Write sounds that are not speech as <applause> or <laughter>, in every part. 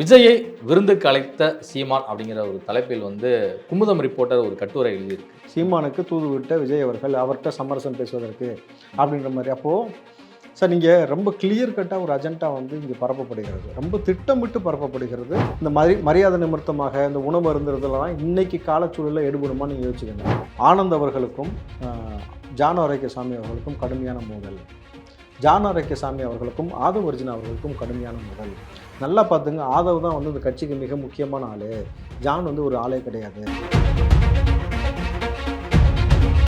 விஜயை விருந்துக்கு அழைத்த சீமான் அப்படிங்கிற ஒரு தலைப்பில் வந்து குமுதம் ரிப்போர்ட்டர் ஒரு கட்டுரை எழுதியிருக்கு. சீமானுக்கு தூது விட்ட விஜய் அவர்கள் அவர்கிட்ட சமரசம் பேசுவதற்கு அப்படின்ற மாதிரி. அப்போது சார் நீங்கள் ரொம்ப கிளியர் கட்டாக ஒரு அஜெண்டா வந்து இங்கே பரப்பப்படுகிறது. ரொம்ப திட்டமிட்டு பரப்பப்படுகிறது. இந்த மாதிரி மரியாதை நிமித்தமாக இந்த உணவு அருந்துறதுலாம் இன்னைக்கு காலச்சூழலில் எடுபடுமா நீங்கள் யோசிக்கணும் ஆனந்த் அவர்களுக்கும் ஜான ஜான் அவர்களுக்கும் கடுமையான மோதல். ஜான் ஆரோக்கியசாமி அவர்களுக்கும் ஆதவ் அவர்களுக்கும் கடுமையான மோதல். நல்லா பார்த்துங்க. ஆதவ் தான் வந்து இந்த கட்சிக்கு மிக முக்கியமான ஆள். ஜான் வந்து ஒரு ஆளே கிடையாது.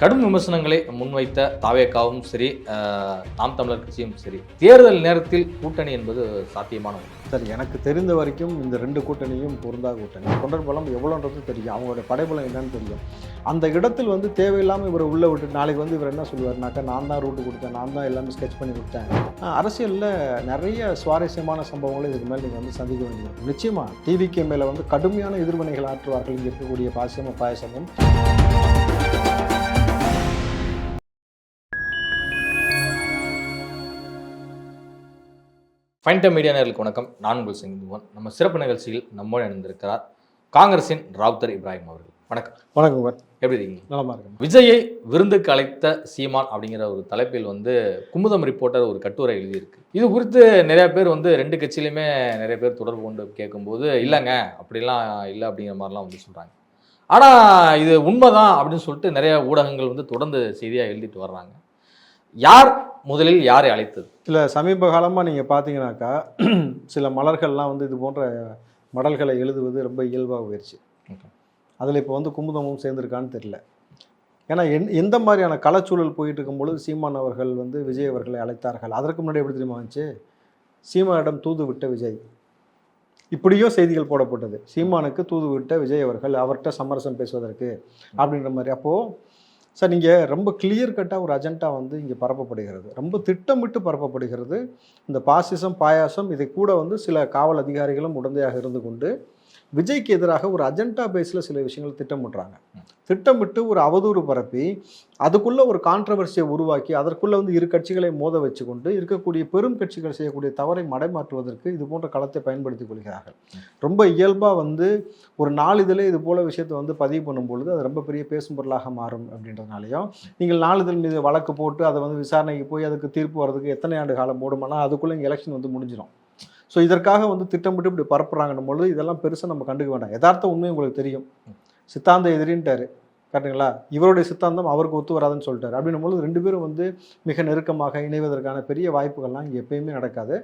கடும் விமர்சனங்களை முன்வைத்த தாவேக்காவும் சரி நாம் தமிழர் கட்சியும் சரி தேர்தல் நேரத்தில் கூட்டணி என்பது சாத்தியமான ஒன்று. சார் எனக்கு தெரிந்த வரைக்கும் இந்த ரெண்டு கூட்டணியும் பொருந்தா கூட்டணி. தொண்டர் பலம் எவ்வளோன்றது தெரியும். அவங்களுடைய படைபலம் என்னன்னு தெரியும். அந்த இடத்தில் வந்து தேவையில்லாமல் இவரை உள்ளே விட்டு நாளைக்கு வந்து இவர் என்ன சொல்லுவார்னாக்கா நான் தான் ரூட்டு கொடுத்தேன் நான் தான் எல்லாமே ஸ்கெச் பண்ணி கொடுத்தேன் அரசியலில் நிறைய சுவாரஸ்யமான சம்பவங்களை இதுக்கு மேலே நீங்கள் வந்து சந்திக்க வேண்டியது. நிச்சயமாக டிவிக்கு மேலே வந்து கடுமையான எதிர்வினைகள் ஆற்றுவார்கள் இங்கே இருக்கக்கூடிய பாசியமும் பாயசமும். ஃபைன்ட மீடியா நேர்களுக்கு வணக்கம். நான் உங்கள் சிங்குவன் நம்ம சிறப்பு நிகழ்ச்சியில் நம்மோடு இணைந்திருக்கிறார் காங்கிரசின் ராவுத்தர் இப்ராஹிம் அவர்கள். வணக்கம். வணக்கம் எப்படி இருக்கீங்க? நலமா இருக்கேன். விஜயை விருந்துக்கு அழைத்த சீமான் அப்படிங்கிற ஒரு தலைப்பில் வந்து குமுதம் ரிப்போர்ட்டர் ஒரு கட்டுரை எழுதியிருக்கு. இது குறித்து நிறைய பேர் வந்து ரெண்டு கட்சியிலுமே நிறைய பேர் தொடர்பு கொண்டு கேட்கும்போது இல்லைங்க அப்படிலாம் இல்லை அப்படிங்கிற மாதிரிலாம் வந்து சொல்கிறாங்க ஆனால் இது உண்மைதான் அப்படின்னு சொல்லிட்டு நிறைய ஊடகங்கள் வந்து தொடர்ந்து செய்தியாக எழுதிட்டு வர்றாங்க. யார் முதலில் யாரை அழைத்தது? சில சமீப காலமாக நீங்கள் பார்த்தீங்கன்னாக்கா சில மலர்கள்லாம் வந்து இது போன்ற மடல்களை எழுதுவது ரொம்ப இயல்பாக போயிடுச்சு. அதில் இப்போ வந்து குமுதமும் சேர்ந்துருக்கான்னு தெரியல. ஏன்னா என் எந்த மாதிரியான கலச்சூழல் போயிட்டு இருக்கும் பொழுது சீமான் அவர்கள் வந்து விஜய் அவர்களை அழைத்தார்கள்? அதற்கு முன்னாடி எப்படி தெரியுமா வந்துச்சு? சீமானிடம் தூது விட்ட விஜய். இப்படியும் செய்திகள் போடப்பட்டது. சீமானுக்கு தூது விட்ட விஜய் அவர்கள் அவர்கிட்ட சமரசம் பேசுவதற்கு அப்படின்ற மாதிரி. அப்போது சார் நீங்கள் ரொம்ப கிளியர் கட்டாக ஒரு அஜெண்டா வந்து இங்கே பரப்பப்படுகிறது. ரொம்ப திட்டமிட்டு பரப்பப்படுகிறது. இந்த பாசிசம் பாயாசம் இதை கூட வந்து சில காவல் அதிகாரிகளும் உடந்தையாக இருந்து கொண்டு விஜய்க்கு எதிராக ஒரு அஜெண்டா பேஸில் சில விஷயங்கள் திட்டமிடுறாங்க. திட்டமிட்டு ஒரு அவதூறு பரப்பி அதுக்குள்ளே ஒரு கான்ட்ரவர்சியை உருவாக்கி அதற்குள்ளே வந்து இரு கட்சிகளை மோத வச்சு கொண்டு இருக்கக்கூடிய பெரும் கட்சிகள் செய்யக்கூடிய தவறை மடைமாற்றுவதற்கு இது போன்ற களத்தை பயன்படுத்திக் கொள்கிறார்கள். ரொம்ப இயல்பாக வந்து ஒரு நாளிதழே இது போல விஷயத்தை வந்து பதிவு பண்ணும் பொழுது அது ரொம்ப பெரிய பேசும் பொருளாக மாறும் அப்படின்றதுனாலையும் நீங்கள் நாளிதழ் மீது வழக்கு போட்டு அதை வந்து விசாரணைக்கு போய் அதுக்கு தீர்ப்பு வர்றதுக்கு எத்தனை ஆண்டு காலம் ஓடுமானா அதுக்குள்ளே இங்கே எலெக்ஷன் வந்து முடிஞ்சிடும் ஸோ இதற்காக வந்து திட்டமிட்டு இப்படி பரப்புறாங்கன்னும் பொழுது இதெல்லாம் பெருசாக நம்ம கண்டுக்க வேண்டாம். யதார்த்த உண்மை உங்களுக்கு தெரியும். சித்தாந்த எதிரின்ட்டாரு. கரெக்டுங்களா இவருடைய சித்தாந்தம் அவருக்கு ஒத்து வராதுன்னு சொல்லிட்டாரு. அப்படின்னும் பொழுது ரெண்டு பேரும் வந்து மிக நெருக்கமாக இணைவதற்கான பெரிய வாய்ப்புகள்லாம் இங்கே எப்பயுமே நடக்காது.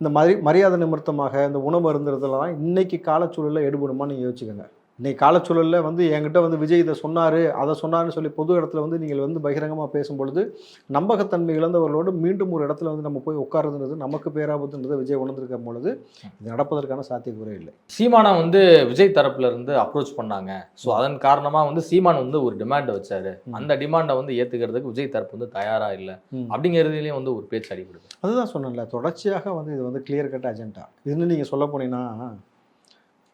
இந்த மாதிரி மரியாதை நிமித்தமாக இந்த உணவு இருந்ததுலாம் இன்னைக்கு காலச்சூழலில் எடுபடுமான்னு நீங்கள் யோசிச்சுக்கோங்க. இன்னைக்கு காலச்சூழலில் வந்து என்கிட்ட வந்து விஜய் இதை சொன்னார் அதை சொன்னார்னு சொல்லி பொது இடத்துல வந்து நீங்கள் வந்து பகிரங்கமாக பேசும் பொழுது நம்பகத்தன்மை இழந்தவர்களோடு மீண்டும் ஒரு இடத்துல வந்து நம்ம போய் உட்காருதுன்றது நமக்கு பேராபத்துன்றதை விஜய் உணர்ந்திருக்கும் பொழுது இது நடப்பதற்கான சாத்தியக்கூறே இல்லை. சீமானை வந்து விஜய் தரப்புல இருந்து அப்ரோச் பண்ணாங்க. ஸோ அதன் காரணமா வந்து சீமான் வந்து ஒரு டிமாண்ட் வச்சாரு. அந்த டிமாண்டை வந்து ஏத்துக்கிறதுக்கு விஜய் தரப்பு வந்து தயாரா இல்லை. அப்படிங்கிறதுலயும் வந்து ஒரு பேச்சு அடிபடுது. அதுதான் சொன்னேன்ல தொடர்ச்சியாக வந்து இது வந்து கிளியர் கட் அஜெண்டா இதுன்னு நீங்கள் சொல்ல போனீங்கன்னா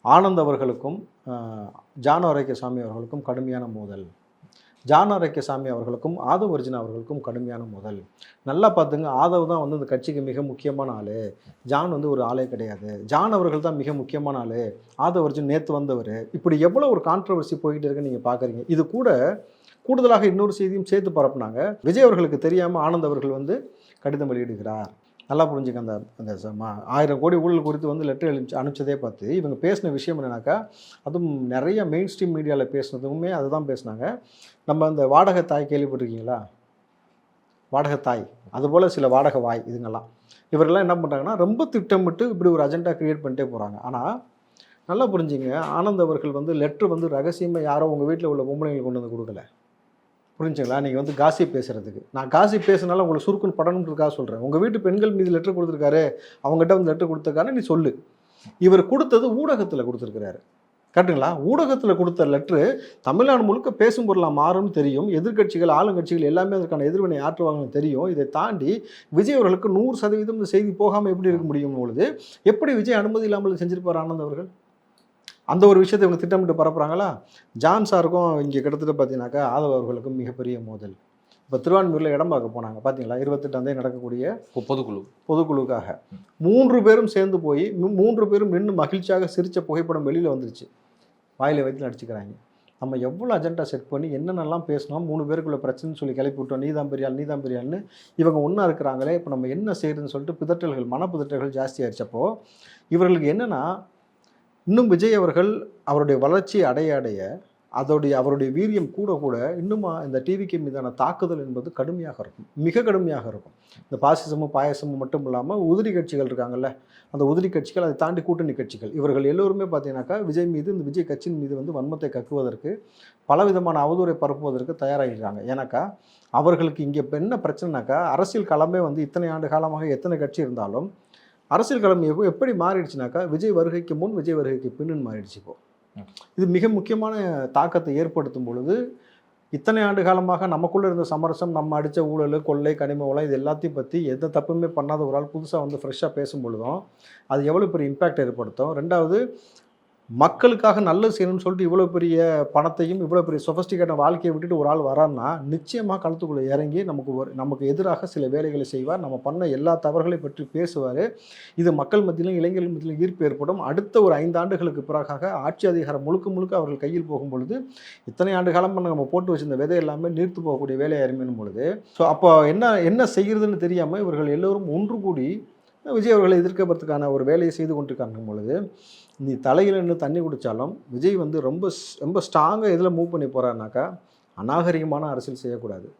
ஆனந்த் அவர்களுக்கும் ஆஹ், ஜான் ஆரோக்கியசாமி அவர்களுக்கும் கடுமையான மோதல். ஜான் ஆரோக்கியசாமி அவர்களுக்கும் ஆதவ் அர்ஜுன் அவர்களுக்கும் கடுமையான மோதல். நல்லா பார்த்துங்க ஆதவ் தான் வந்து இந்த கட்சிக்கு மிக முக்கியமான ஆள். ஜான் வந்து ஒரு ஆளே கிடையாது. ஜான் அவர்கள் தான் மிக முக்கியமான ஆள். ஆதவ் அர்ஜுன் நேற்று வந்தவர். இப்படி எவ்வளோ ஒரு கான்ட்ரவர்சி போய்கிட்டு இருக்குன்னு நீங்கள் பார்க்குறீங்க இது கூட கூடுதலாக இன்னொரு செய்தியும் சேர்த்து பரப்புனாங்க. விஜய் அவர்களுக்கு தெரியாமல் ஆனந்த் அவர்கள் வந்து கடிதம் வெளியிடுகிறார். நல்லா புரிஞ்சுக்க அந்த அந்த ஆயிரம் கோடி ஊழல் குறித்து வந்து லெட்டர் எழுதி அனுப்பிச்சதே பார்த்து இவங்க பேசின விஷயம் என்னன்னாக்கா அதுவும் நிறைய மெயின் ஸ்ட்ரீம் மீடியாவில் பேசினதுமே அதுதான் பேசினாங்க. நம்ம அந்த வாடகை தாய் கேள்விப்பட்டிருக்கீங்களா? வாடகை தாய். அதுபோல் சில வாடகை வாய் இதுங்கெல்லாம். இவரெல்லாம் என்ன பண்ணுறாங்கன்னா ரொம்ப திட்டமிட்டு இப்படி ஒரு அஜெண்டா கிரியேட் பண்ணிட்டே போகிறாங்க ஆனால் நல்லா புரிஞ்சுங்க ஆனந்த் அவர்கள் வந்து லெட்ரு வந்து ரகசியமாக யாரோ உங்கள் வீட்டில் உள்ள பொம்பளைங்களுக்கு கொண்டு வந்து கொடுக்கல. புரிஞ்சுங்களா? நீங்கள் வந்து காசி பேசுகிறதுக்கு நான் காசி பேசுனால உங்களுக்கு சுருக்குன்னு படணுன்றதுக்காக சொல்கிறேன் உங்கள் வீட்டு பெண்கள் மீது லெட்டர் கொடுத்துருக்காரு. அவங்ககிட்ட வந்து லெட்டர் கொடுத்துருக்காரு நீ சொல்லு. இவர் கொடுத்தது ஊடகத்தில் கொடுத்துருக்கிறாரு. கரெக்டுங்களா ஊடகத்தில் கொடுத்த லெட்ரு தமிழ்நாடு முழுக்க பேசும் பொருளாக மாறும்னு தெரியும். எதிர்க்கட்சிகள் ஆளுங்கட்சிகள் எல்லாமே அதற்கான எதிர்வினை ஆற்றுவாங்கன்னு தெரியும். இதை தாண்டி விஜய் அவர்களுக்கு நூறு சதவீதம் இந்த செய்தி போகாமல் எப்படி இருக்க முடியும் பொழுது? எப்படி விஜய் அனுமதி இல்லாமல் செஞ்சிருப்பார் ஆனந்த் அவர்கள்? அந்த ஒரு விஷயத்தை இவங்க திட்டமிட்டு பரப்புறாங்களா? ஜான் சாருக்கும் இங்கே கிட்டத்தட்ட பார்த்தீங்கன்னாக்கா ஆதவ அவர்களுக்கும் மிகப்பெரிய மோதல். இப்போ திருவான்மையூரில் இடம் பார்க்க போனாங்க. பார்த்தீங்களா இருபத்தெட்டாம் தேதி நடக்கக்கூடிய பொதுக்குழு. பொதுக்குழுக்காக மூன்று பேரும் சேர்ந்து போய் மூன்று பேரும் நின்று மகிழ்ச்சியாக சிரித்த புகைப்படம் வெளியில் வந்துருச்சு. வாயில வயிற்றில் அடிச்சுக்கிறாங்க நம்ம எவ்வளோ அஜெண்டா செட் பண்ணி என்னென்னலாம் பேசினோம் மூணு பேருக்குள்ள பிரச்சனைன்னு சொல்லி கிளப்பி விட்டோம். நீதான் பெரியாள் நீதான் பெரியாள்னு இவங்க ஒன்றா இருக்கிறாங்களே இப்போ நம்ம என்ன செய்யறதுன்னு சொல்லிட்டு பிதற்றல்கள் மனப்பிதற்றல்கள் ஜாஸ்தி ஆயிடுச்சப்போ இவர்களுக்கு என்னன்னா இன்னும் விஜய் அவர்கள் அவருடைய வளர்ச்சி அடைய அடைய அதோடைய அவருடைய வீரியம் கூட கூட இன்னுமா இந்த டிவிக்கு மீதான தாக்குதல் என்பது கடுமையாக இருக்கும். மிக கடுமையாக இருக்கும். இந்த பாசிசமும் பாயசமும் மட்டும் இல்லாமல் உதிரி கட்சிகள் இருக்காங்கல்ல அந்த உதிரி கட்சிகள் அதை தாண்டி கூட்டணி கட்சிகள். இவர்கள் எல்லோருமே பார்த்தீங்கன்னாக்கா விஜய் மீது இந்த விஜய் கட்சியின் மீது வந்து வன்மத்தை கக்குவதற்கு பலவிதமான அவதூறை பரப்புவதற்கு தயாராகிறாங்க ஏன்னாக்கா அவர்களுக்கு இங்கே என்ன பிரச்சனைனாக்கா அரசியல் களமே வந்து இத்தனை ஆண்டு காலமாக எத்தனை கட்சி இருந்தாலும் அரசியல் களம் எப்போ எப்படி மாறிடுச்சுனாக்கா விஜய் வருகைக்கு முன் விஜய் வருகைக்கு பின்னு மாறிடுச்சு இப்போ. இது மிக முக்கியமான தாக்கத்தை ஏற்படுத்தும் பொழுது இத்தனை ஆண்டு காலமாக நமக்குள்ள இருந்த சமரசம் நம்ம அடித்த ஊழல் கொள்ளை கனிம வளம் இது எல்லாத்தையும் பற்றி எந்த தப்புமே பண்ணாத ஒரு ஆள் புதுசாக வந்து ஃப்ரெஷ்ஷாக பேசும் பொழுதும் அது எவ்வளோ பெரிய இம்பேக்ட் ஏற்படுத்தும்? ரெண்டாவது மக்களுக்காக நல்லது செய்யணும்னு சொல்லிட்டு இவ்வளோ பெரிய பணத்தையும் இவ்வளோ பெரிய சொஃபஸ்டிகேட்டான வாழ்க்கையை விட்டுட்டு ஒரு ஆள் வரான்னா நிச்சயமாக களத்துக்குள்ளே இறங்கி நமக்கு ஒரு நமக்கு எதிராக சில வேலைகளை செய்வார். நம்ம பண்ண எல்லா தவறுகளை பற்றி பேசுவார். இது மக்கள் மத்தியிலும் இளைஞர்கள் மத்தியிலும் ஈர்ப்பு ஏற்படும். அடுத்த ஒரு ஐந்து ஆண்டுகளுக்கு பிறகாக ஆட்சி அதிகாரம் முழுக்க முழுக்க அவர்கள் கையில் போகும் பொழுது இத்தனை ஆண்டு காலம் நம்ம போட்டு வச்சிருந்த விதை எல்லாமே நீர்த்து போகக்கூடிய வேலையை அறிமினும் பொழுது ஸோ அப்போ என்ன என்ன செய்கிறதுன்னு தெரியாமல் இவர்கள் எல்லோரும் ஒன்று கூடி விஜய் அவர்களை எதிர்க்கப்படுறதுக்கான ஒரு வேலையை செய்து கொண்டிருக்காங்க பொழுது நீ தலையில் நின்று தண்ணி குடித்தாலும் விஜய் வந்து ரொம்ப ஸ்- ரொம்ப ஸ்ட்ராங்காக இதில் மூவ் பண்ணி போகிறாருனாக்கா அநாகரிகமான அரசியல் செய்யக்கூடாது.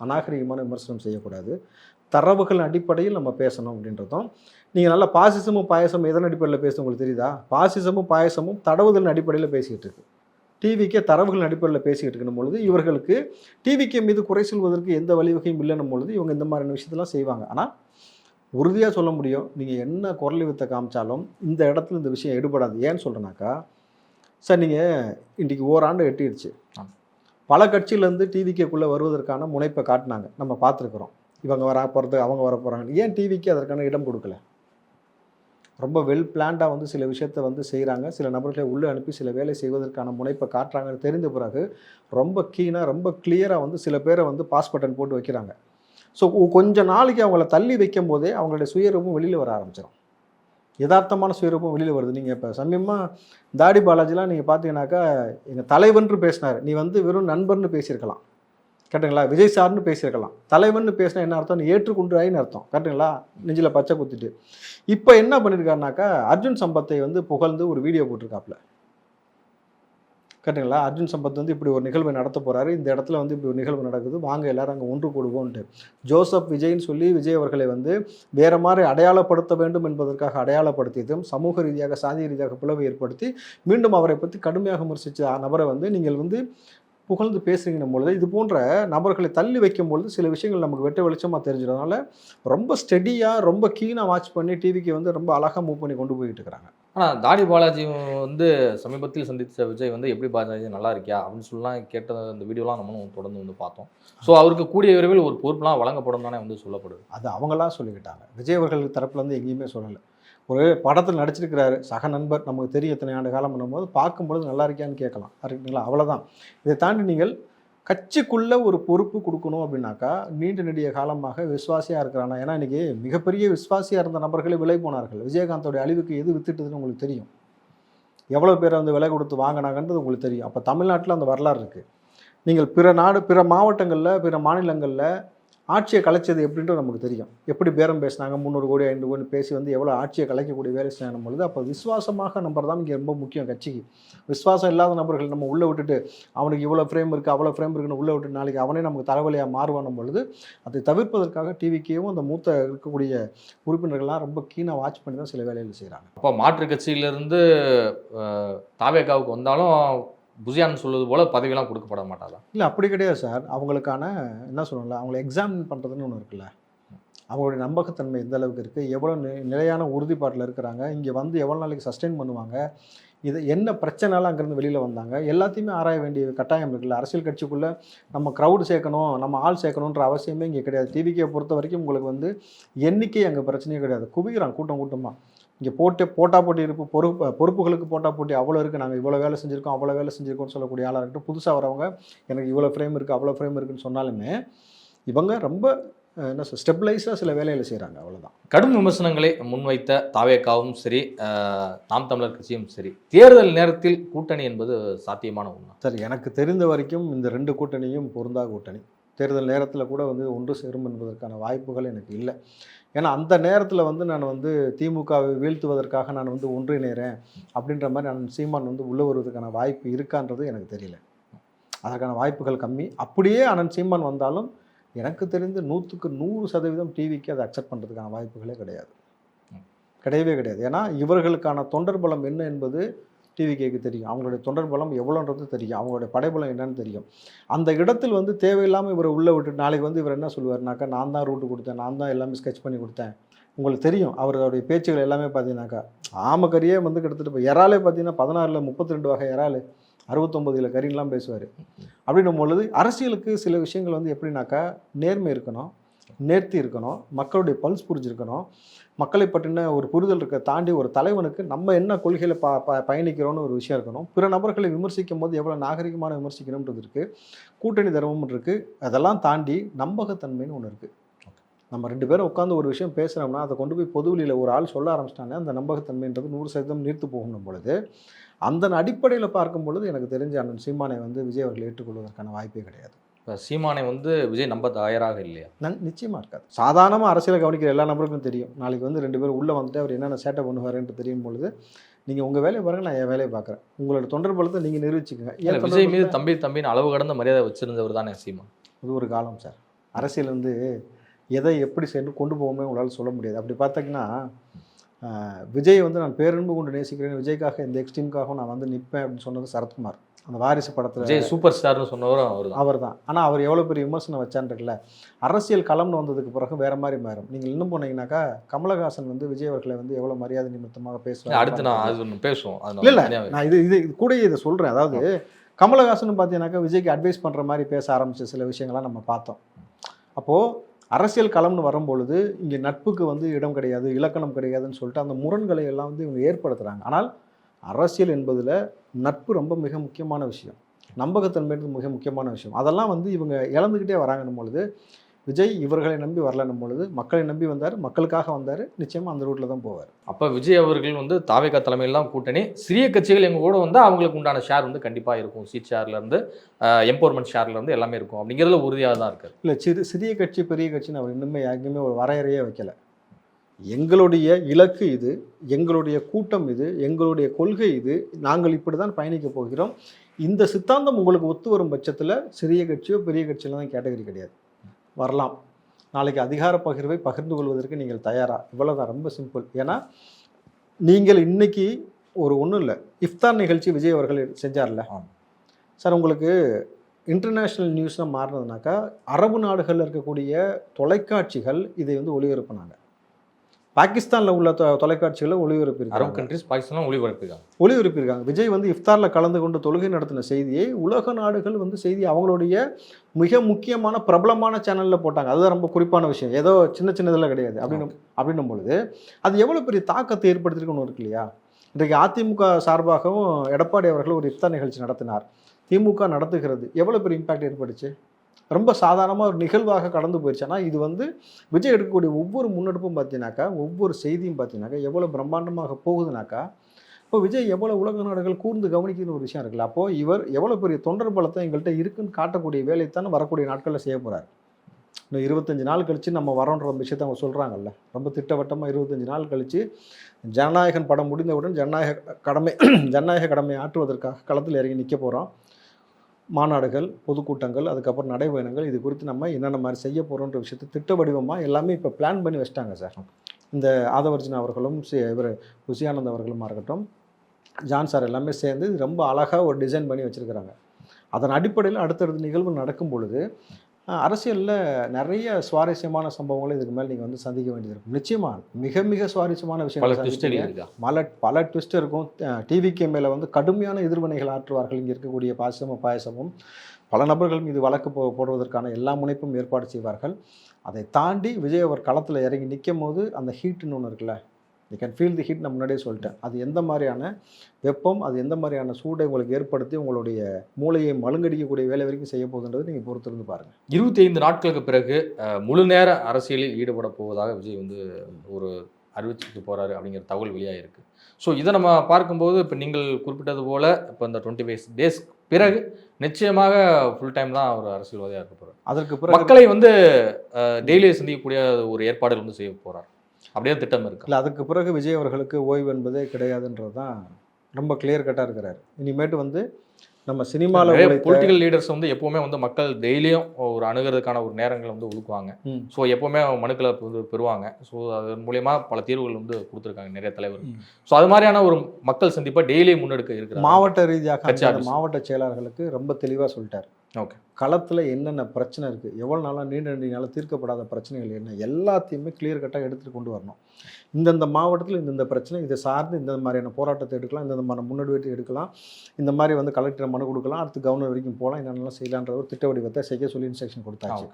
அநாகரிகமான விமர்சனம் செய்யக்கூடாது. தரவுகள் அடிப்படையில் நம்ம பேசணும் அப்படின்றதும் நீங்கள் நல்லா பாசிசமும் பாயசமும் எதன் அடிப்படையில் பேசணும் உங்களுக்கு தெரியுதா? பாசிசமும் பாயசமும் தடவுதலின் அடிப்படையில் பேசிக்கிட்டு இருக்கு. டிவிக்கே தரவுகளின் அடிப்படையில் பேசிக்கிட்டு இருக்கணும் பொழுது இவர்களுக்கு டிவிக்கே மீது குறை சொல்வதற்கு எந்த வழிவகையும் இல்லைன்னும் பொழுது இவங்க இந்த மாதிரியான விஷயத்தெல்லாம் செய்வாங்க. ஆனால் உறுதியாக சொல்ல முடியும். நீங்கள் என்ன குரல் வித்தை காமிச்சாலும் இந்த இடத்துல இந்த விஷயம் எடுபடாது. ஏன்னு சொல்கிறேனாக்கா சார் நீங்கள் இன்றைக்கி ஓராண்டு எட்டிடுச்சு. பல கட்சியிலேருந்து டிவிக்கேக்குள்ளே வருவதற்கான முனைப்பை காட்டினாங்க. நம்ம பார்த்துருக்குறோம். இவங்க வர போகிறது அவங்க வர போகிறாங்க ஏன் டிவிக்கு அதற்கான இடம் கொடுக்கல? ரொம்ப வெல் பிளான்டாக வந்து சில விஷயத்தை வந்து செய்கிறாங்க சில நபர்களை உள்ளே அனுப்பி சில வேலை செய்வதற்கான முனைப்பை காட்டுறாங்கன்னு தெரிந்த பிறகு ரொம்ப கீனாக ரொம்ப கிளியராக வந்து சில பேரை வந்து பாஸ் பட்டன் போட்டு வைக்கிறாங்க. ஸோ கொஞ்ச நாளைக்கு அவங்கள தள்ளி வைக்கும் போதே அவங்களுடைய சுயரூபம் வெளியில் வர ஆரம்பிச்சிடும் யதார்த்தமான சுயரூபம் வெளியில் வருது. நீங்கள் இப்போ சமயமாக தாடி பாலாஜிலாம் நீங்கள் பார்த்தீங்கன்னாக்கா எங்கள் தலைவன்று பேசினார். நீ வந்து வெறும் நண்பர்னு பேசியிருக்கலாம். கரெக்டுங்களா விஜய் சார்னு பேசியிருக்கலாம். தலைவன்னு பேசினா என்ன அர்த்தம்? நீ அர்த்தம். கரெக்டுங்களா நெஞ்சில் பச்சை குத்திட்டு. இப்போ என்ன பண்ணியிருக்காருனாக்கா அர்ஜுன் சம்பத்தை வந்து புகழ்ந்து ஒரு வீடியோ போட்டிருக்காப்புல. கரெக்டுங்களா? அர்ஜுன் சம்பத் வந்து இப்படி ஒரு நிகழ்வை நடத்த போறாரு. இந்த இடத்துல வந்து இப்படி ஒரு நிகழ்வு நடக்குது. வாங்க எல்லாரும் அங்கே ஒன்று கூடுவோன்ட்டு. ஜோசப் விஜய்னு சொல்லி விஜய் அவர்களை வந்து வேறு மாதிரி அடையாளப்படுத்த வேண்டும் என்பதற்காக அடையாளப்படுத்தியதும் சமூக ரீதியாக சாதிய ரீதியாக பிளவை ஏற்படுத்தி மீண்டும் அவரை பற்றி கடுமையாக விமர்சித்த நபரை வந்து நீங்கள் வந்து புகழ்ந்து பேசுறீங்கன்னும் பொழுது இது போன்ற நபர்களை தள்ளி வைக்கும் பொழுது சில விஷயங்கள் நமக்கு வெட்ட வெளிச்சமாக தெரிஞ்சதுனால ரொம்ப ஸ்டெடியாக ரொம்ப கீனாக வாட்ச் பண்ணி டிவிக்கு வந்து ரொம்ப அழகாக மூவ் பண்ணி கொண்டு போய்கிட்டு இருக்கிறாங்க. ஆனால் தாடி பாலாஜி வந்து சமீபத்தில் சந்தித்த விஜய் வந்து எப்படி பாலாஜி நல்லா இருக்கியா? அப்படின்னு சொல்லலாம் கேட்ட அந்த வீடியோலாம் நம்மளும் தொடர்ந்து வந்து பார்த்தோம். ஸோ அவருக்கு கூடிய விரைவில் ஒரு பொறுப்புலாம் வழங்கப்படும் தானே வந்து சொல்லப்படுது. அது அவங்களா சொல்லிக்கிட்டாங்க. விஜய் அவர்கள் தரப்புலேருந்து எங்கேயுமே சொல்லலை. ஒரு படத்தில் நடிச்சிருக்கிறாரு. சக நண்பர் நமக்கு தெரியும் இத்தனை ஆண்டு காலம் பண்ணும்போது பார்க்கும்பொழுது நல்லா இருக்கியான்னு கேட்கலாம். கரெக்டுங்களா அவ்வளோதான் இதை தாண்டி நீங்கள் கட்சிக்குள்ளே ஒரு பொறுப்பு கொடுக்கணும் அப்படின்னாக்கா நீண்ட நெடிய காலமாக விஸ்வாசியாக இருக்கிறானா? ஏன்னா இன்றைக்கி மிகப்பெரிய விஸ்வாசியாக இருந்த நபர்களே விலை போனார்கள். விஜயகாந்தோடைய அழிவுக்கு எது வித்துட்டதுன்னு உங்களுக்கு தெரியும். எவ்வளோ பேர் வந்து விலை கொடுத்து வாங்கினாங்கன்றது உங்களுக்கு தெரியும். அப்போ தமிழ்நாட்டில் அந்த வரலாறு இருக்குது நீங்கள் பிற நாடு பிற மாவட்டங்களில் பிற மாநிலங்களில் ஆட்சியை கலைச்சது எப்படின்றது நமக்கு தெரியும். எப்படி பேரம் பேசினாங்க முந்நூறு கோடி ஐநூறு கோடி பேசி வந்து எவ்வளோ ஆட்சியை கலைக்கக்கூடிய வேலை செய்யணும் பொழுது அப்போ விசுவாசமாக நம்பர் தான் இங்கே ரொம்ப முக்கியம் கட்சிக்கு. விசுவாசம் இல்லாத நபர்கள் நம்ம உள்ளே விட்டுட்டு அவனுக்கு இவ்வளோ ஃப்ரேம் இருக்குது அவ்வளோ ஃப்ரேம் இருக்குன்னு உள்ளே விட்டு நாளைக்கு அவனே நமக்கு தலைவலியாக மாறுவானும் பொழுது அதை தவிர்ப்பதற்காக டிவிக்கேவும் அந்த மூத்த இருக்கக்கூடிய உறுப்பினர்கள்லாம் ரொம்ப கீனாக வாட்ச் பண்ணி தான் சில வேலைகள் செய்கிறாங்க அப்போ மாற்று கட்சியிலேருந்து தாவேகாவுக்கு வந்தாலும் புசியான்னு சொல்வது போல் பதவியெல்லாம் கொடுக்கப்பட மாட்டாதா? இல்லை அப்படி கிடையாது சார். அவங்களுக்கான என்ன சொல்லணும்ல அவங்கள எக்ஸாமின் பண்ணுறதுன்னு ஒன்று இருக்குல்ல. அவங்களுடைய நம்பகத்தன்மை எந்த அளவுக்கு இருக்குது எவ்வளோ நி- நிலையான உறுதிப்பாட்டில் இருக்கிறாங்க? இங்கே வந்து எவ்வளோ நாளைக்கு சஸ்டெயின் பண்ணுவாங்க? இது என்ன பிரச்சனைலாம் அங்கேருந்து வெளியில் வந்தாங்க? எல்லாத்தையுமே ஆராய வேண்டிய கட்டாயம் இருக்குல்ல. அரசியல் கட்சிக்குள்ளே நம்ம க்ரௌடு சேர்க்கணும் நம்ம ஆள் சேர்க்கணுன்ற அவசியமே இங்கே கிடையாது. டிவிக்கே பொறுத்த வரைக்கும் உங்களுக்கு வந்து எண்ணிக்கை அங்கே பிரச்சனையே கிடையாது. குவிக்கிறான் கூட்டம் கூட்டமாக இங்கே போட்டு போட்டா போட்டி இருப்பு பொறுப்பு பொறுப்புகளுக்கு போட்டா போட்டி அவ்வளோ இருக்குது நாங்கள் இவ்வளோ வேலை செஞ்சுருக்கோம் அவ்வளோ வேலை செஞ்சுருக்கோம்னு சொல்லக்கூடிய ஆளாக இருக்கட்டும். புதுசாக வரவங்க எனக்கு இவ்வளோ ஃப்ரேம் இருக்குது அவ்வளோ ஃப்ரேம் இருக்குன்னு சொன்னாலுமே இவங்க ரொம்ப என்ன சொல் ஸ்டெபிளைஸாக சில வேலைகளை செய்கிறாங்க அவ்வளவுதான். கடும் விமர்சனங்களை முன்வைத்த தாவேக்காவும் சரி நாம் தமிழர் கட்சியும் சரி தேர்தல் நேரத்தில் கூட்டணி என்பது சாத்தியமான ஒண்ணா? சரி எனக்கு தெரிந்த வரைக்கும் இந்த ரெண்டு கூட்டணியும் பொருந்தா கூட்டணி. தேர்தல் நேரத்தில் கூட வந்து ஒன்று சேரும் என்பதற்கான வாய்ப்புகள் எனக்கு இல்லை. ஏன்னா அந்த நேரத்தில் வந்து நான் வந்து திமுகவை வீழ்த்துவதற்காக நான் வந்து ஒன்றிணைகிறேன் அப்படின்ற மாதிரி நான் சீமான் வந்து உள்ளே வருவதற்கான வாய்ப்பு இருக்கான்றது எனக்கு தெரியல. அதற்கான வாய்ப்புகள் கம்மி. அப்படியே அனந்த் சீமான் வந்தாலும் எனக்கு தெரிந்து நூற்றுக்கு நூறு சதவீதம் டிவிக்கு அதை அக்செப்ட் பண்ணுறதுக்கான வாய்ப்புகளே கிடையாது. கிடையவே கிடையாது. ஏன்னா இவர்களுக்கான தொண்டர் பலம் என்ன என்பது டிவிகேக்கு தெரியும். அவங்களுடைய தொண்டர் பலம் எவ்வளோன்றது தெரியும். அவங்களுடைய படைபலம் என்னன்னு தெரியும். அந்த இடத்தில் வந்து தேவையில்லாமல் இவரை உள்ளே விட்டு நாளைக்கு வந்து இவர் என்ன சொல்லுவார்னாக்கா நான் தான் ரூட்டு கொடுத்தேன். நான் தான் எல்லாமே ஸ்கெட்ச் பண்ணி கொடுத்தேன். உங்களுக்கு தெரியும். அவருடைய பேச்சுகள் எல்லாமே பார்த்தீங்கன்னாக்கா ஆமக்கரியே வந்து கிட்டத்தட்ட இப்போ இறாலே பார்த்தீங்கன்னா பதினாறில் முப்பத்தி ரெண்டு வகை இறால் அறுபத்தொம்பதில் கரின்லாம் பேசுவார். அப்படின்னும் பொழுது அரசியலுக்கு சில விஷயங்கள் வந்து எப்படின்னாக்கா நேர்மை இருக்கணும் நேர்த்தி இருக்கணும் மக்களுடைய பல்ஸ் புரிஞ்சிருக்கணும். மக்களை பற்றின ஒரு புரிதல் இருக்க தாண்டி ஒரு தலைவனுக்கு நம்ம என்ன கொள்கையில் ப ப பயணிக்கிறோம்னு ஒரு விஷயம் இருக்கணும். பிற நபர்களை விமர்சிக்கும் போது எவ்வளோ நாகரிகமான விமர்சிக்கணும்ன்றது இருக்குது கூட்டணி தர்மம் இருக்குது அதெல்லாம் தாண்டி நம்பகத்தன்மைன்னு ஒன்று இருக்குது நம்ம ரெண்டு பேரும் உட்காந்து ஒரு விஷயம் பேசுகிறோம்னா அதை கொண்டு போய் பொதுவெளியில் ஒரு ஆள் சொல்ல ஆரம்பிச்சிட்டானே அந்த நம்பகத்தன்மைன்றது நூறு சதவீதம் நீர்த்து போகணும் பொழுது அந்த அடிப்படையில் பார்க்கும் பொழுது எனக்கு தெரிஞ்ச அண்ணன் சீமானை வந்து விஜய் அவர்கள் ஏற்றுக்கொள்வதற்கான வாய்ப்பே கிடையாது. இப்போ சீமானை வந்து விஜய் நம்ப தயாராக இல்லையா? நன் நிச்சயமாக இருக்காது. சாதாரணமாக அரசியலை கவனிக்கிற எல்லா நபருக்கும் தெரியும். நாளைக்கு வந்து ரெண்டு பேரும் உள்ளே வந்துட்டு அவர் என்னென்ன சேட்டை பண்ணுவாருன்ட்டு தெரியும் பொழுது நீங்கள் உங்கள் வேலையை பாருங்க நான் என் வேலையை பார்க்குறேன். உங்களோட தொண்டர் பலத்தை நீங்கள் நிரூபிச்சுக்கங்க விஜய் மீது தம்பி தம்பின்னு அளவு கடந்த மரியாதை வச்சிருந்தவர் தானே சீமான்? இது ஒரு காலம் சார். அரசியல் வந்து எதை எப்படி சென்று கொண்டு போகணும்னு உங்களால் சொல்ல முடியாது. அப்படி பார்த்தீங்கன்னா விஜய் வந்து நான் பேரன்பு கொண்டு நேசிக்கிறேன். விஜய்க்காக இந்த எக்ஸ்ட்ரீமுக்காகவும் நான் வந்து நிற்பேன் அப்படின்னு சொன்னது சரத்குமார். அந்த வாரிசு படத்தில் விஜய் சூப்பர் ஸ்டார்னு சொன்னவரும் அவர் அவர் தான் ஆனால் அவர் எவ்வளோ பெரிய விமர்சனம் வச்சான்றதுல அரசியல் களம்னு வந்ததுக்கு பிறகு வேற மாதிரி மாறும். நீங்கள் இன்னும் போனீங்கன்னாக்கா கமலஹாசன் வந்து விஜய் அவர்களை வந்து எவ்வளோ மரியாதை நிமித்தமாக பேசுவார். அடுத்து நான் அது பேசுவோம். இல்லை. நான் இது இது கூடயே இதை சொல்கிறேன் அதாவது கமலஹாசன் பார்த்தீங்கன்னாக்கா விஜய்க்கு அட்வைஸ் பண்ணுற மாதிரி பேச ஆரம்பிச்ச சில விஷயங்கள்லாம் நம்ம பார்த்தோம். அப்போது அரசியல் களம்னு வரும்பொழுது இங்கே நட்புக்கு வந்து இடம் கிடையாது இலக்கணம் கிடையாதுன்னு சொல்லிட்டு அந்த முரண்களை எல்லாம் வந்து இவங்க ஏற்படுத்துகிறாங்க ஆனால் அரசியல் என்பதில் நட்பு ரொம்ப மிக முக்கியமான விஷயம். நம்பகத்தன்மைன்றது மிக முக்கியமான விஷயம். அதெல்லாம் வந்து இவங்க இழந்துக்கிட்டே வராங்கன்னும் பொழுது விஜய் இவர்களை நம்பி வரலன்னும் பொழுது மக்களை நம்பி வந்தார் மக்களுக்காக வந்தார் நிச்சயமாக அந்த ரூட்டில் தான் போவார். அப்ப விஜய் அவர்கள் வந்து தாவேகா தலைமையில் தான் கூட்டணி. சிறிய கட்சிகள் எங்க கூட வந்தா அவங்களுக்கு உண்டான ஷேர் வந்து கண்டிப்பா இருக்கும். சீட் ஷேர்ல இருந்து எம்பவர்மெண்ட் ஷேர்ல இருந்து எல்லாமே இருக்கும். அப்படிங்கிறதுல உறுதியாக தான் இருக்கு. இல்லை சிறு சிறிய கட்சி பெரிய கட்சின்னு அவர் இன்னுமே எங்கேயுமே ஒரு வரையறையே வைக்கல. எங்களுடைய இலக்கு இது எங்களுடைய கூட்டம் இது எங்களுடைய கொள்கை இது. நாங்கள் இப்படி தான் பயணிக்க போகிறோம். இந்த சித்தாந்தம் உங்களுக்கு ஒத்து வரும் பட்சத்தில் சிறிய கட்சியோ பெரிய கட்சியோ தான் கேட்டகரி கிடையாது. வரலாம். நாளைக்கு அதிகார பகிர்வை பகிர்ந்து கொள்வதற்கு நீங்கள் தயாரா? இவ்வளவுதான். ரொம்ப சிம்பிள். ஏன்னா நீங்கள் இன்னைக்கு ஒரு ஒன்றும் இல்லை. இஃப்தார் நிகழ்ச்சி விஜய் அவர்கள் செஞ்சார்ல. சார் உங்களுக்கு இன்டர்நேஷ்னல் நியூஸாக மாறினதுனாக்கா அரபு நாடுகளில் இருக்கக்கூடிய தொலைக்காட்சிகள் இதை வந்து ஒளிபரப்புனாங்க. பாகிஸ்தானில் உள்ள தொலைக்காட்சிகளை அரபு ஒளிபரப்பியிருக்காங்க. கண்ட்ரிஸ் பாகிஸ்தான் ஒளிபரப்பிருக்காங்க ஒளிபரப்பியிருக்காங்க. விஜய் வந்து இஃப்தாரில் கலந்து கொண்டு தொழுகை நடத்தின செய்தியை உலக நாடுகள் வந்து செய்தி அவங்களுடைய மிக முக்கியமான பிரபலமான சேனலில் போட்டாங்க. அதுதான் ரொம்ப குறிப்பான விஷயம். ஏதோ சின்ன சின்னதெல்லாம் கிடையாது. அப்படின்னு அப்படின்னும் பொழுது அது எவ்வளோ பெரிய தாக்கத்தை ஏற்படுத்திருக்குன்னு இருக்கு இல்லையா? இன்றைக்கு அதிமுக சார்பாகவும் எடப்பாடி அவர்கள் ஒரு இஃப்தார் நிகழ்ச்சி நடத்தினார். திமுக நடத்துகிறது. எவ்வளோ பெரிய இம்பாக்ட் ஏற்பட்டுச்சு? ரொம்ப சாதாரணமாக ஒரு நிகழ்வாக கடந்து போயிடுச்சு ஆனால் இது வந்து விஜய் எடுக்கக்கூடிய ஒவ்வொரு முன்னெடுப்பும் பார்த்தீங்கன்னாக்கா ஒவ்வொரு செய்தியும் பார்த்தீங்கன்னாக்கா எவ்வளோ பிரம்மாண்டமாக போகுதுனாக்கா இப்போ விஜய் எவ்வளோ உலக நாடுகள் கூர்ந்து கவனிக்கிற ஒரு விஷயம் இருக்குல்ல அப்போது இவர் எவ்வளோ பெரிய தொண்டர் பலத்தை எங்கள்கிட்ட இருக்குன்னு காட்டக்கூடிய வேலையைத்தான் வரக்கூடிய நாட்களில் செய்ய போகிறார் இன்னும் இருபத்தஞ்சு நாள் கழித்து நம்ம வரோன்ற விஷயத்தை அவங்க சொல்கிறாங்கல்ல ரொம்ப திட்டவட்டமாக இருபத்தஞ்சு நாள் கழித்து ஜனநாயகன் படம் முடிந்தவுடன் ஜனநாயக கடமை <clears throat> ஜனநாயக கடமை ஆற்றுவதற்காக களத்தில் இறங்கி நிற்க போகிறோம் மாநாடுகள் பொதுக்கூட்டங்கள் அதுக்கப்புறம் நடைபயணங்கள் இது குறித்து நம்ம என்னென்ன மாதிரி செய்ய போகிறோன்ற விஷயத்தை திட்ட வடிவமாக எல்லாமே இப்போ பிளான் பண்ணி வச்சிட்டாங்க சார். இந்த ஆதவர்ஜன் அவர்களும் இவர் குசியானந்த் அவர்களுமா இருக்கட்டும் ஜான் சார் எல்லாமே சேர்ந்து ரொம்ப அழகாக ஒரு டிசைன் பண்ணி வச்சுருக்கிறாங்க. அதன் அடிப்படையில் அடுத்தடுத்த நிகழ்வு நடக்கும் பொழுது அரசியலில் நிறைய சுவாரஸ்யமான சம்பவங்களை இதுக்கு மேலே நீங்கள் வந்து சந்திக்க வேண்டியது இருக்கும் நிச்சயமாக மிக மிக சுவாரஸ்யமான விஷயம் பல பல ட்விஸ்ட் இருக்கும். டிவிக்கு மேலே வந்து கடுமையான எதிர்வினைகள் ஆற்றுவார்கள் இங்கே இருக்கக்கூடிய பாசமும் பாயசமும். பல நபர்கள் மீது வழக்கு போ போடுவதற்கான எல்லா முனைப்பும் ஏற்பாடு செய்வார்கள். அதை தாண்டி விஜய் அவர் களத்தில் இறங்கி நிற்கும் போது அந்த ஹீட்டுன்னு ஒன்று இருக்குல்ல you can feel the heat நான் முன்னாடியே சொல்லிட்டேன். அது எந்த மாதிரியான வெப்பம் அது எந்த மாதிரியான சூடை உங்களுக்கு ஏற்படுத்தி உங்களுடைய மூளையை மழுங்கடிக்கக்கூடிய வேலை வரைக்கும் செய்ய போகுதுன்றது நீங்கள் பொறுத்திருந்து பாருங்கள் இருபத்தி ஐந்து நாட்களுக்கு பிறகு முழு நேர அரசியலில் ஈடுபட போவதாக விஜய் வந்து ஒரு அறிவிச்சுட்டு போறாரு அப்படிங்கிற தகவல் வெளியாகிருக்கு ஸோ இதை நம்ம பார்க்கும்போது இப்போ நீங்கள் குறிப்பிட்டது போல இப்போ இந்த டுவெண்ட்டி ஃபைவ் டேஸ் பிறகு நிச்சயமாக ஃபுல் டைம் தான் ஒரு அரசியல்வாதியாக இருக்க போறாரு. அதற்கு பிறகு மக்களை வந்து டெய்லி சந்திக்கக்கூடிய ஒரு ஏற்பாடுகள் வந்து செய்ய போறார். அப்படியே திட்டம் இருக்கு. இல்லை அதுக்கு பிறகு விஜய் அவர்களுக்கு ஓய்வு என்பதே கிடையாதுன்றது தான் ரொம்ப கிளியர் கட்டாக இருக்கிறாரு. இனிமேட்டு வந்து நம்ம சினிமாவில் பொலிட்டிக்கல் லீடர்ஸ் வந்து எப்பவுமே வந்து மக்கள் டெய்லியும் ஒரு அணுகிறதுக்கான ஒரு நேரங்களை வந்து ஒதுக்குவாங்க. ஸோ எப்பவுமே மனுக்களை வந்து பெறுவாங்க. ஸோ அதன் மூலியமா பல தீர்வுகள் வந்து கொடுத்துருக்காங்க நிறைய தலைவர். ஸோ அது மாதிரியான ஒரு மக்கள் சந்திப்பை டெய்லி முன்னெடுக்க இருக்கிறாங்க. மாவட்ட ரீதியாக. மாவட்ட செயலாளர்களுக்கு ரொம்ப தெளிவாக சொல்லிட்டார். ஓகே களத்தில் என்னென்ன பிரச்சனை இருக்குது எவ்வளோ நாளாக நீண்ட நீண்ட நாளாக தீர்க்கப்படாத பிரச்சனைகள் என்ன? எல்லாத்தையுமே கிளியர் கட்டாக எடுத்துகிட்டு கொண்டு வரணும். இந்தந்த மாவட்டத்தில் இந்தந்த பிரச்சனை இதை சார்ந்து இந்த மாதிரியான போராட்டத்தை எடுக்கலாம் இந்த மாதிரி முன்னெடுத்து எடுக்கலாம் இந்த மாதிரி வந்து கலெக்டர் மனு கொடுக்கலாம் அடுத்து கவர்னர் வரைக்கும் போகலாம் என்னென்னலாம் செய்யலான்ற ஒரு திட்ட வடிவத்தை செய்ய சொல்லி இன்ஸ்ட்ரக்ஷன் கொடுத்தாச்சு.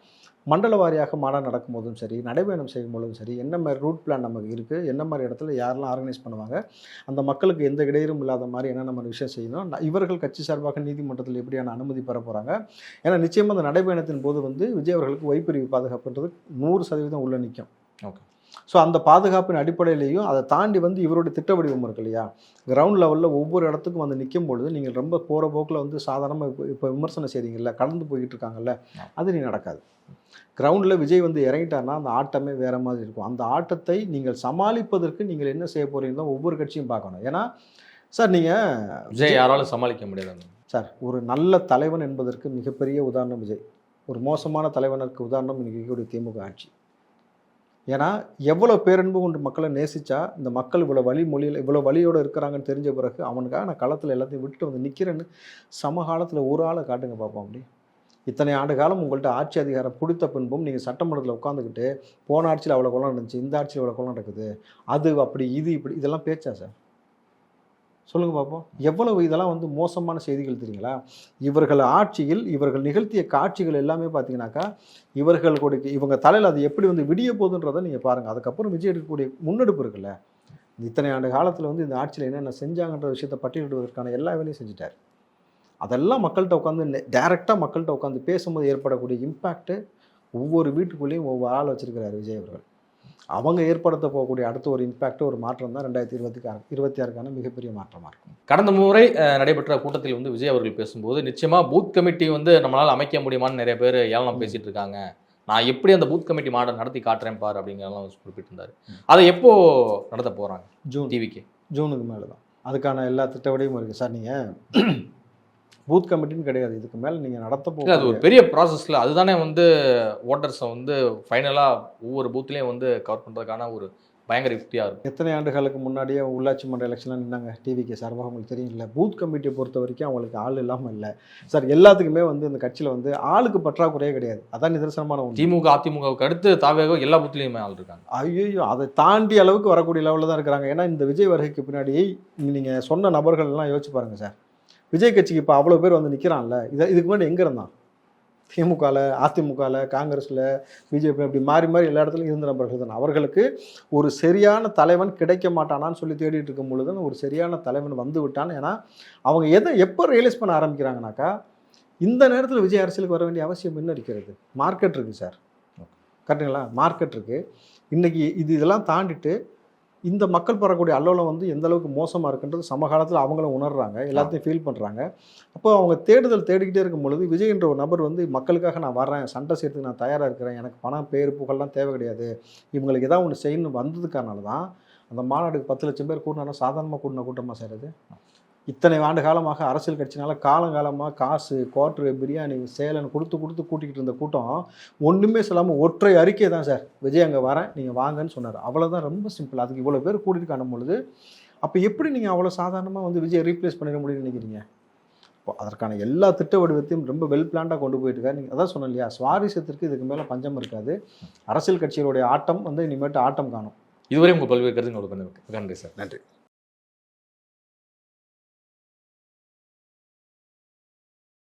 மண்டல வாரியாக மாநாடு நடக்கும்போதும் சரி நடைபயணம் செய்யும் போதும் சரி என்ன மாதிரி ரூட் பிளான் நமக்கு இருக்குது என்ன மாதிரி இடத்துல யாரெல்லாம் ஆர்கனைஸ் பண்ணுவாங்க அந்த மக்களுக்கு எந்த இடையூறும் இல்லாத மாதிரி என்னென்ன மாதிரி விஷயம் செய்யணும் இவர்கள் கட்சி சார்பாக நீதிமன்றத்தில் எப்படியான அனுமதி பெற போகிறாங்க ஏன்னா நிச்சயமாக அந்த நடைபயணத்தின் போது வந்து விஜய் அவர்களுக்கு வைப்பிரிவு பாதுகாப்புன்றது நூறு சதவீதம் உள்ள நிற்கும் ஓகே. ஸோ அந்த பாதுகாப்பின் அடிப்படையிலையும் அதை தாண்டி வந்து இவருடைய திட்ட வடிவம் இருக்கு இல்லையா? கிரவுண்ட் லெவலில் ஒவ்வொரு இடத்துக்கும் வந்து நிற்கும் பொழுது நீங்கள் ரொம்ப போகிற போக்கில் வந்து சாதாரணமாக இப்போ இப்போ விமர்சனம் செய்கிறீங்கல்ல கடந்து போய்கிட்டு இருக்காங்கல்ல அது நீ நடக்காது. கிரவுண்டில் விஜய் வந்து இறங்கிட்டாருன்னா அந்த ஆட்டமே வேறு மாதிரி இருக்கும். அந்த ஆட்டத்தை நீங்கள் சமாளிப்பதற்கு நீங்கள் என்ன செய்ய போறீங்களோ ஒவ்வொரு கட்சியும் பார்க்கணும். ஏன்னா சார் நீங்கள் விஜய் யாராலும் சமாளிக்க முடியாது சார் ஒரு நல்ல தலைவன் என்பதற்கு மிகப்பெரிய உதாரணம் விஜய். ஒரு மோசமான தலைவனுக்கு உதாரணம் இருக்கக்கூடிய திமுக ஆட்சி. ஏன்னா எவ்வளோ பேரன்பு கொண்டு மக்களை நேசித்தா இந்த மக்கள் இவ்வளோ வழி மொழியில் இவ்வளோ வழியோடு இருக்கிறாங்கன்னு தெரிஞ்ச பிறகு அவனுக்காக நான் களத்தில் எல்லாத்தையும் விட்டுட்டு வந்து நிற்கிறேன்னு சமகாலத்தில் ஒரு ஆளை காட்டுங்க பார்ப்போம் அப்படி. இத்தனை ஆண்டு காலம் உங்கள்கிட்ட ஆட்சி அதிகாரம் பிடித்த பின்பும் நீங்கள் சட்டமன்றத்தில் உட்காந்துக்கிட்டு போன ஆட்சியில் அவ்வளோ குளம் நடந்துச்சு இந்த ஆட்சியில் அவ்வளோ குளம் நடக்குது அது அப்படி இது இப்படி இதெல்லாம் பேச்சா சார்? சொல்லுங்க பார்ப்போம் எவ்வளவு இதெல்லாம் வந்து மோசமான செய்திகள் தெரியுங்களா? இவர்கள் ஆட்சியில் இவர்கள் நிகழ்த்திய காட்சிகள் எல்லாமே பார்த்தீங்கன்னாக்கா இவர்கள் கொடுக்க இவங்க தலையில் அது எப்படி வந்து விடிய போகுதுன்றதை நீங்கள் பாருங்கள் அதுக்கப்புறம் விஜய் எடுக்கக்கூடிய முன்னெடுப்பு இருக்குல்ல. இத்தனை ஆண்டு காலத்தில் வந்து இந்த ஆட்சியில் என்னென்ன செஞ்சாங்கன்ற விஷயத்தை பட்டியலிடுவதற்கான எல்லா வேலையும் செஞ்சுட்டார். அதெல்லாம் மக்கள்கிட்ட உட்காந்து டைரெக்டாக மக்கள்கிட்ட உட்காந்து பேசும்போது ஏற்படக்கூடிய இம்பேக்ட்டு ஒவ்வொரு வீட்டுக்குள்ளேயும் ஒவ்வொரு ஆள் வச்சுருக்கிறார் விஜய் அவர்கள். அவங்க ஏற்படுத்த போகக்கூடிய அடுத்த ஒரு இம்பேக்ட் ஒரு மாற்றம் தான் ரெண்டாயிரத்தி இருபத்தி ஆறு இருபத்தி ஆறுக்கான மிகப்பெரிய மாற்றமாக இருக்கும். கடந்த முறை நடைபெற்ற கூட்டத்தில் வந்து விஜய் அவர்கள் பேசும்போது நிச்சயமா பூத் கமிட்டி வந்து நம்மளால அமைக்க முடியுமான்னு நிறைய பேர் ஏளனம் பேசிட்டு இருக்காங்க. நான் எப்படி அந்த பூத் கமிட்டி மாடல் நடத்தி காட்டுறேன் பார் அப்படிங்கிறதெல்லாம் குறிப்பிட்டிருந்தாரு. அதை எப்போ நடத்த போறாங்க ஜூன். டிவிக்கு ஜூனுக்கு மேலே தான் அதுக்கான எல்லா திட்டவடையும் இருக்குது சார் நீங்கள் பூத் கமிட்டின்னு கிடையாது. இதுக்கு மேலே நீங்கள் நடத்த இல்ல அது போக ஒரு பெரிய ப்ராசஸ்ல அதுதானே வந்து ஓட்டர்ஸை வந்து ஃபைனலா ஒவ்வொரு பூத்லயும் வந்து கவர் பண்றதுக்கான ஒரு பயங்கர யுக்தியா இருக்கும். எத்தனை ஆண்டுகளுக்கு முன்னாடியே உள்ளாட்சி மன்ற எலெக்ஷன்லாம் நின்னாங்க டிவிக்கு சார்பாக உங்களுக்கு தெரியும் இல்லை? பூத் கமிட்டியை பொறுத்த வரைக்கும் அவங்களுக்கு ஆள் இல்லாமல் இல்லை. சார் எல்லாத்துக்குமே வந்து இந்த கட்சியில் வந்து ஆளுக்கு பற்றாக்குறையே கிடையாது. அதான் நிதர்சனமான ஒன்று திமுக அதிமுகவுக்கு அடுத்து தாவேக எல்லா பூத்லயுமே ஆள் இருக்காங்க. ஐயோ அதை தாண்டி அளவுக்கு வரக்கூடிய லெவலில் தான் இருக்கிறாங்க ஏன்னா இந்த விஜய் வருகைக்கு பின்னாடி நீங்கள் சொன்ன நபர்கள் எல்லாம் யோசிச்சு பாருங்கள் சார் விஜய் கட்சிக்கு இப்போ அவ்வளோ பேர் வந்து நிற்கிறான்ல இதை இதுக்கு முன்னாடி எங்கே இருந்தான்? திமுகவில் அதிமுகவில் காங்கிரஸில் பிஜேபி அப்படி மாறி மாறி எல்லா இடத்துலையும் இருந்த நபர்கள் தான். அவர்களுக்கு ஒரு சரியான தலைவன் கிடைக்க மாட்டானான்னு சொல்லி தேடிட்டு இருக்கும் பொழுது ஒரு சரியான தலைவன் வந்து விட்டான். ஏன்னா அவங்க எதை எப்போ ரியலைஸ் பண்ண ஆரம்பிக்கிறாங்கனாக்கா இந்த நேரத்தில் விஜய் அரசியலுக்கு வர வேண்டிய அவசியம் என்ன இருக்கிறது? மார்க்கெட் இருக்குது சார் கரெக்டுங்களா மார்க்கெட் இருக்குது இன்றைக்கி இது இதெல்லாம் தாண்டிட்டு இந்த மக்கள் பெறக்கூடிய அல்லோலம் வந்து எந்த அளவுக்கு மோசமாக இருக்குன்றது சமகாலத்தில் அவங்களும் உணர்றாங்க எல்லாத்தையும் ஃபீல் பண்ணுறாங்க அப்போ அவங்க தேடுதல் தேடிக்கிட்டே இருக்கும் பொழுது விஜய் என்ற ஒரு நபர் வந்து மக்களுக்காக நான் வர்றேன் சண்டை செய்யறதுக்கு நான் தயாராக இருக்கிறேன் எனக்கு பணம் பேர் புகழ்லாம் தேவை கிடையாது. இவங்களுக்கு ஏதாவது ஒன்று செய்யணும் வந்ததுக்கானால தான் அந்த மாநாடுக்கு பத்து லட்சம் பேர் கூட்டினா சாதாரணமாக கூட்டின கூட்டமாக செய்கிறது இத்தனை ஆண்டு காலமாக அரசியல் கட்சினால காலங்காலமாக காசு குவாட்ரு பிரியாணி சேலன் கொடுத்து கொடுத்து கூட்டிக்கிட்டு இருந்த கூட்டம் ஒன்றுமே சொல்லாமல் ஒற்றை அறிக்கை தான் சார் விஜய் அங்கே வரேன் நீங்கள் வாங்கன்னு சொன்னார். அவ்வளோதான் ரொம்ப சிம்பிள் அதுக்கு இவ்வளோ பேர் கூட்டிட்டு காணும் பொழுது அப்போ எப்படி நீங்கள் அவ்வளோ சாதாரணமாக வந்து விஜய் ரீப்ளேஸ் பண்ணிட முடியும்னு நினைக்கிறீங்க? இப்போ அதற்கான எல்லா திட்ட வடிவத்தையும் ரொம்ப வெல் பிளான்டாக கொண்டு போயிட்டு இருக்காரு. நீங்கள் அதான் சொன்னேன் இல்லையா சுவாரஸ்யத்திற்கு இதுக்கு மேலே பஞ்சம் இருக்காது. அரசியல் கட்சிகளுடைய ஆட்டம் வந்து இனிமேட்டு ஆட்டம் காணும். இதுவரை உங்க பல்வேறு கருத்துங்களோட நன்றி சார். நன்றி.